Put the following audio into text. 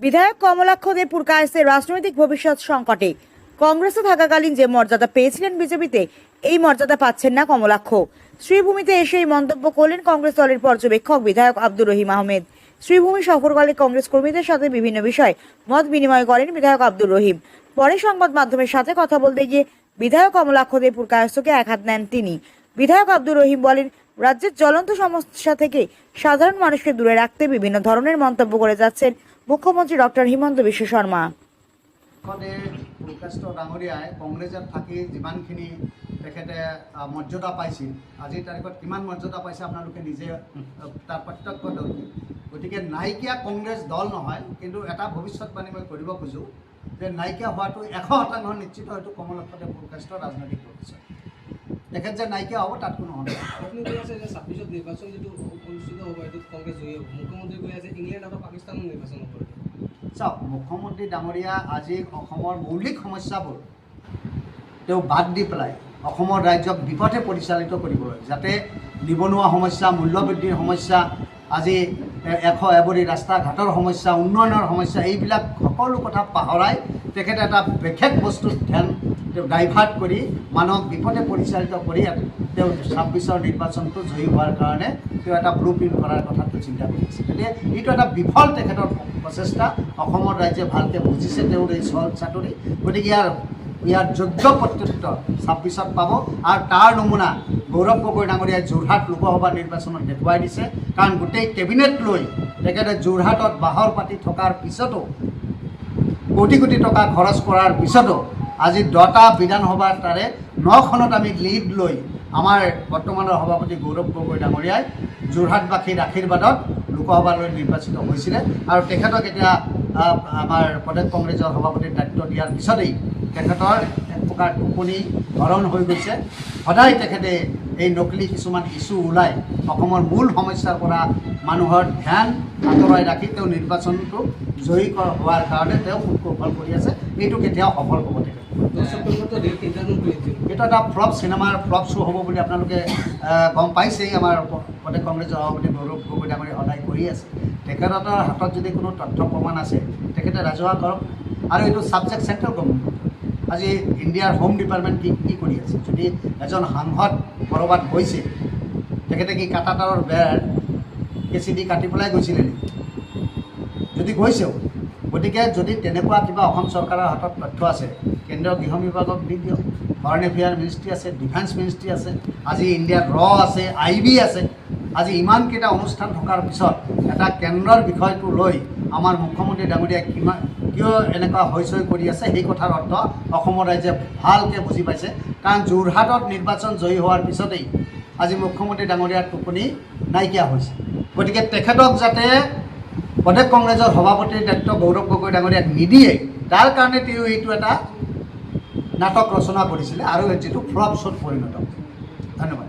বিধায়ক কমলাক্ষ দে পুরকায়েসের রাজনৈতিক ভবিষ্যৎ সংকটে। কংগ্রেসে থাকাকালীন যে মর্যাদা পেয়েছিলেন বিজেপিতে, এই মর্যাদা পাচ্ছেন না কমলাক্ষ। শ্রীভূমিতে এসে এই মন্তব্য করলেন কংগ্রেস দলের পর্যবেক্ষক বিধায়ক আব্দুর রহিম আহমেদ। শ্রীভূমি সফরকালে কংগ্রেস কর্মীদের সাথে বিভিন্ন বিষয় মত বিনিময় করেন বিধায়ক আব্দুর রহিম। পরে সংবাদ মাধ্যমের সাথে কথা বলতে গিয়ে বিধায়ক কমলাক্ষ দে পুরকায়স্থকে এক হাত নেন তিনি। বিধায়ক আব্দুর রহিম বলেন, রাজ্যের জ্বলন্ত সমস্যা থেকে সাধারণ মানুষকে দূরে রাখতে বিভিন্ন ধরনের মন্তব্য করে যাচ্ছেন। মুখ্যমন্ত্ৰী ডক্টৰ হিমন্ত বিশ্ব শৰ্মা প্ৰকাষ্ট ডাঙৰীয়াই কংগ্ৰেছত থাকি যিমানখিনি তেখেতে মৰ্যাদা পাইছিল। আজিৰ তাৰিখত কিমান পাইছে আপোনালোকে নিজে তাৰ প্ৰত্যক্ষদৰ্শী গতিকে নাইকিয়া কংগ্ৰেছ দল নহয়, কিন্তু এটা ভৱিষ্যতবাণী মই কৰিব খোজোঁ যে নাইকিয়া হোৱাটো এশ শতাংশ নিশ্চিত হয়তো কমলক্ষদেৱ প্ৰকাষ্ট ৰাজনৈতিক ভৱিষ্যত। তেখেত যে নাইকিয়া হ'ব তাত কোনো সন্দেহ আপুনি কৈ আছে যে ছাব্বিছত নিৰ্বাচন যিটো অনুষ্ঠিত হ'ব এইটোত কংগ্ৰেছ জয়ী হ'ব। মুখ্যমন্ত্ৰী কৈ আছে ইংলেণ্ড আৰু পাকিস্তানত নিৰ্বাচন হ'ব চাওক মুখ্যমন্ত্ৰী ডাঙৰীয়া আজি অসমৰ মৌলিক সমস্যাবোৰ তেওঁ বাদ দি পেলাই অসমৰ ৰাজ্যক বিপথে পৰিচালিত কৰিবলৈ যাতে নিবনুৱা সমস্যা মূল্যবৃদ্ধিৰ সমস্যা আজি এশ এবৰি ৰাস্তা ঘাটৰ সমস্যা উন্নয়নৰ সমস্যা এইবিলাক সকলো কথা পাহৰাই তেখেতে এটা বিশেষ বস্তুত ধ্যান তেওঁ ডাইভাৰ্ট কৰি মানুহক বিপথে পৰিচালিত কৰি তেওঁ ছাব্বিছৰ নিৰ্বাচনটো জয়ী হোৱাৰ কাৰণে তেওঁ এটা ব্লু প্ৰিণ্ট কৰাৰ কথাটো চিন্তা কৰিছে গতিকে এইটো এটা বিফল তেখেতৰ প্ৰচেষ্টা। অসমৰ ৰাইজে ভালকৈ বুজিছে তেওঁৰ এই চল চাতুৰি গতিকে ইয়াৰ ইয়াৰ যোগ্য প্ৰত্যুত্তৰ ছাব্বিছত পাব আৰু তাৰ নমুনা গৌৰৱ গগৈ ডাঙৰীয়াই যোৰহাট লোকসভা নিৰ্বাচনত দেখুৱাই দিছে। কাৰণ গোটেই কেবিনেট লৈ তেখেতে যোৰহাটত বাহৰ পাতি থকাৰ পিছতো কোটি কোটি টকা খৰচ কৰাৰ পিছতো আজি দহটা বিধানসভাৰ তাৰে নখনত আমি লিড লৈ আমাৰ বৰ্তমানৰ সভাপতি গৌৰৱ গগৈ ডাঙৰীয়াই যোৰহাটবাসীৰ আশীৰ্বাদত লোকসভালৈ নিৰ্বাচিত হৈছিলে। আৰু তেখেতক এতিয়া আমাৰ প্ৰদেশ কংগ্ৰেছৰ সভাপতিৰ দায়িত্ব দিয়াৰ পিছতেই তেখেতৰ এক প্ৰকাৰ টোপনি হৰণ হৈ গৈছে। সদায় তেখেতে এই নকলি কিছুমান ইছ্যু ওলাই অসমৰ মূল সমস্যাৰ পৰা মানুহৰ ধ্যান আঁতৰাই ৰাখি তেওঁ নিৰ্বাচনটো জয়ী হোৱাৰ কাৰণে তেওঁ সুকৌশল কৰি আছে। এইটো কেতিয়াও সফল হ'ব তেখেত এইটো এটা ফ্লপ চিনেমাৰ ফ্লপ শ্ব' হ'ব বুলি আপোনালোকে গম পাইছেই আমাৰ প্ৰদেশ কংগ্ৰেছৰ সভাপতি গৌৰৱ গগৈ ডাঙৰীয়া সদায় কৰি আছে। তেখেতৰ হাতত যদি কোনো তথ্য প্ৰমাণ আছে, তেখেতে ৰাজহুৱা কৰক। আৰু এইটো ছাবজেক্ট চেণ্ট্ৰেল গভৰ্ণমেণ্ট আজি ইণ্ডিয়াৰ হোম ডিপাৰ্টমেণ্ট কি কি কৰি আছে? যদি এজন সাংসদ ক'ৰবাত গৈছে, তেখেতে কি কাটাতাৰৰ বেৰ কেঁচি দি কাটি পেলাই গৈছিলে নেকি? যদি গৈছেও, গতিকে যদি তেনেকুৱা কিবা অসম চৰকাৰৰ হাতত তথ্য আছে কেন্দ্ৰীয় গৃহ বিভাগক দি দিয়ক। ফৰেন এফেয়াৰ মিনিষ্ট্ৰী আছে, ডিফেন্স মিনিষ্ট্ৰী আছে, আজি ইণ্ডিয়াত ৰ আছে, আই বি আছে। আজি ইমানকেইটা অনুষ্ঠান থকাৰ পিছত এটা কেন্দ্ৰৰ বিষয়টো লৈ আমাৰ মুখ্যমন্ত্ৰী ডাঙৰীয়াই কিমান কিয় এনেকুৱা হৈচৈ কৰি আছে সেই কথাৰ অৰ্থ অসমৰ ৰাইজে ভালকৈ বুজি পাইছে। কাৰণ যোৰহাটত নিৰ্বাচন জয়ী হোৱাৰ পিছতেই আজি মুখ্যমন্ত্ৰী ডাঙৰীয়াৰ টোপনি নাইকিয়া হৈছে। গতিকে তেখেতক যাতে প্ৰদেশ কংগ্ৰেছৰ সভাপতিৰ দায়িত্ব গৌৰৱ গগৈ ডাঙৰীয়াক নিদিয়ে, তাৰ কাৰণে তেওঁ এইটো এটা নাটক ৰচনা কৰিছিলে আৰু যিটো ফ্লপ শ্ব'ত পৰিণত। ধন্যবাদ